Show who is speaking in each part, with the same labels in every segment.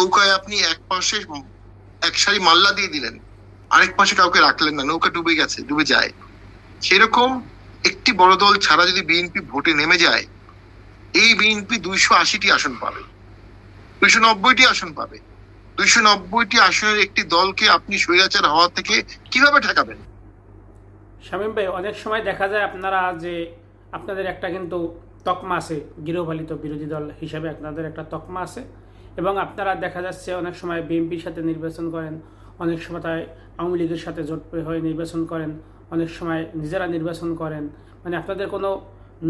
Speaker 1: নৌকায় আপনি এক পাশে এক সারি মাল্লা দিয়ে দিলেন, আরেক পাশে কাউকে রাখলেন না, নৌকা ডুবে গেছে, ডুবে যায়। সেরকম একটি বড় দল ছাড়া যদি বিএনপি ভোটে নেমে যায়, এই বিএনপি দুইশো আশিটি আসন পাবে, দুইশো নব্বইটি আসন পাবে। দুইশো নব্বইটি আসনের একটি দলকে আপনি স্বৈরাচার হওয়া থেকে কীভাবে ঠেকাবেন?
Speaker 2: শামীম ভাই, অনেক সময় দেখা যায় আপনারা যে আপনাদের একটা কিন্তু তকমা আছে, গৃহপালিত বিরোধী দল হিসাবে আপনাদের একটা তকমা আছে। এবং আপনারা দেখা যাচ্ছে অনেক সময় বিএনপির সাথে নির্বাচন করেন, অনেক সময় তাই আওয়ামী লীগের সাথে জোট হয়ে নির্বাচন করেন, অনেক সময় নিজেরা নির্বাচন করেন। মানে আপনাদের কোনো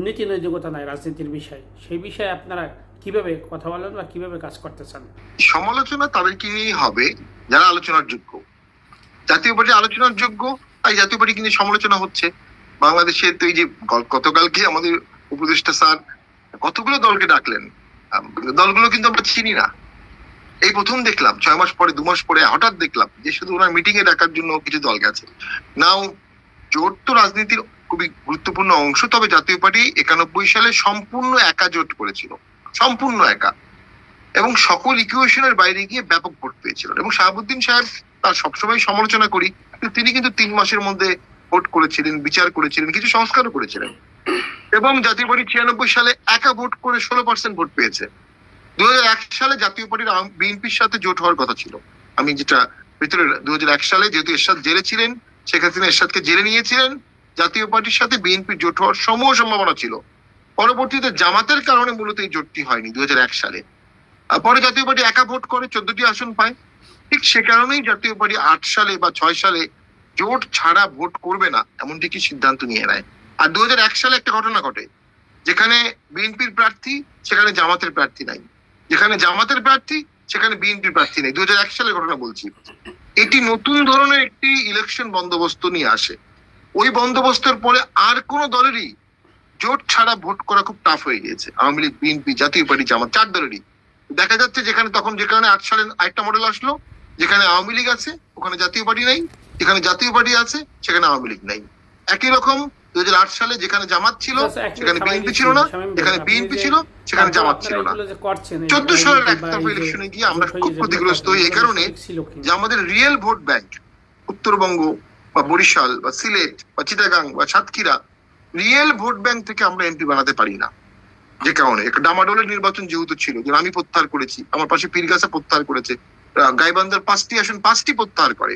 Speaker 2: নীতি নৈতিকতা নাই রাজনীতির বিষয়। সেই বিষয়ে আপনারা কীভাবে কথা বলেন বা কীভাবে কাজ করতে চান?
Speaker 1: সমালোচনা তাদেরকে নিয়েই হবে, যারা আলোচনার যোগ্য। জাতীয় পার্টি আলোচনার যোগ্য, তাই জাতীয় পার্টি কিন্তু সমালোচনা হচ্ছে। বাংলাদেশে তো এই যে গতকালকে আমাদের উপদেষ্টা স্যার কতগুলো দলকে ডাকলেন? দলগুলো কিন্তু আমরা চিনি না। এই প্রথম দেখলাম, ছয় মাস পরে, দু মাস পরে হঠাৎ দেখলাম যে শুধু ওনার মিটিং এ ডাকার জন্য কিছু দল গেছে। নাও জোট তো রাজনীতির খুবই গুরুত্বপূর্ণ অংশ, তবে জাতীয় পার্টি একানব্বই সালে সম্পূর্ণ একা জোট করেছিল। সম্পূর্ণ একা। এবং সকল ইকুয়েশনের বাইরে গিয়ে ব্যাপক ভোট পেয়েছিল। এবং শাহাবুদ্দিন সাহেব তার সবসময় সমালোচনা করি তিনি কিন্তু তিন মাসের মধ্যে ভোট করেছিলেন, বিচার করেছিলেন, কিছু সংস্কারও করেছিলেন। এবং জাতীয় পার্টি ছিয়ানব্বই সালে একা ভোট করে ষোলো পার্সেন্ট ভোট পেয়েছে। দুই হাজার এক সালে জাতীয় পার্টির বিএনপির সাথে জোট হওয়ার কথা ছিল। আমি যেটা ভিতরে, দুহাজার এক সালে যেহেতু এরশাদ জেলে ছিলেন, শেখ হাসিনা এরশাদকে জেলে নিয়েছিলেন, জাতীয় পার্টির সাথে বিএনপির জোট হওয়ার সমূহ সম্ভাবনা ছিল। পরবর্তীতে জামাতের কারণে মূলত এই জোটটি হয়নি দুই হাজার এক সালে। পরে জাতীয় পার্টি একা ভোট করে চোদ্দটি আসন পায়। ঠিক সে কারণেই জাতীয় পার্টি আট সালে বা ছয় সালে জোট ছাড়া ভোট করবে না, এমনটি কি সিদ্ধান্ত নিয়ে নেয়? আর দু সালে একটা ঘটনা ঘটে, যেখানে বিএনপির প্রার্থী, সেখানে জামাতের প্রার্থী নাই। যেখানে জামাতের প্রার্থী, সেখানে বিএনপির প্রার্থী নেই। দু সালের ঘটনা বলছি। এটি নতুন ধরনের একটি ইলেকশন বন্দোবস্ত নিয়ে আসে। ওই বন্দোবস্তের পরে আর কোন দলেরই জোট ছাড়া ভোট করা খুব টাফ হয়ে গিয়েছে। আওয়ামী লীগ, বিএনপি, জাতীয় পার্টি, জামাত, চার দলেরই। দেখা যাচ্ছে যেখানে তখন যেখানে আট সালে আরেকটা মডেল আসলো, যেখানে আওয়ামী লীগ আছে, ওখানে জাতীয় পার্টি নাই। যেখানে জাতীয় পার্টি আছে, সেখানে আওয়ামী লীগ নাই। একই রকম দুই সালে যেখানে জামাত ছিল সেখানে বিএনপি ছিল না যেখানে বিএনপি ছিল সেখানে জামাত ছিল না। চোদ্দ সালের একতরফা ইলেকশনে গিয়ে আমরা খুব ক্ষতিগ্রস্ত হই এই কারণে? যে আমাদের রিয়েল ভোট ব্যাংক উত্তরবঙ্গ বা বরিশাল বা সিলেট বা চিটাগাং বা সাতক্ষীরা রিয়েল ভোট ব্যাংক থেকে আমরা এমপি বানাতে পারি না। যে কারণে একটা ডামাডোলের নির্বাচন যেহেতু ছিল যে আমি প্রত্যাহার করেছি আমার পাশে পীরগাছা প্রত্যাহার করেছে গাইবান্ধার পাঁচটি আসন পাঁচটি প্রত্যাহার করে।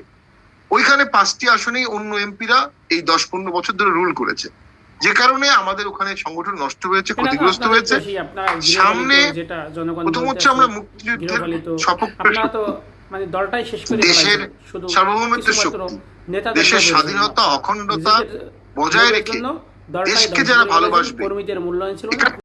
Speaker 1: ওইখানে পাঁচটি আসনেই অন্য এমপিরা এই দশ পনেরো বছর ধরে রুল করেছে। যে কারণে আমাদের ওখানে সংগঠন নষ্ট হয়েছে ক্ষতিগ্রস্ত হয়েছে। সামনে- প্রথম হচ্ছে আমরা মুক্তিযুদ্ধের সপক্ষে
Speaker 2: মানে দলটাই শেষ করে
Speaker 1: দেশের
Speaker 2: কিছুমাত্র
Speaker 1: শক্তি, দেশের স্বাধীনতা। অখণ্ডতা বজায় রেখে দেশকে যারা ভালোবাসবে,
Speaker 2: কর্মীদের মূল্যায়ন ছিল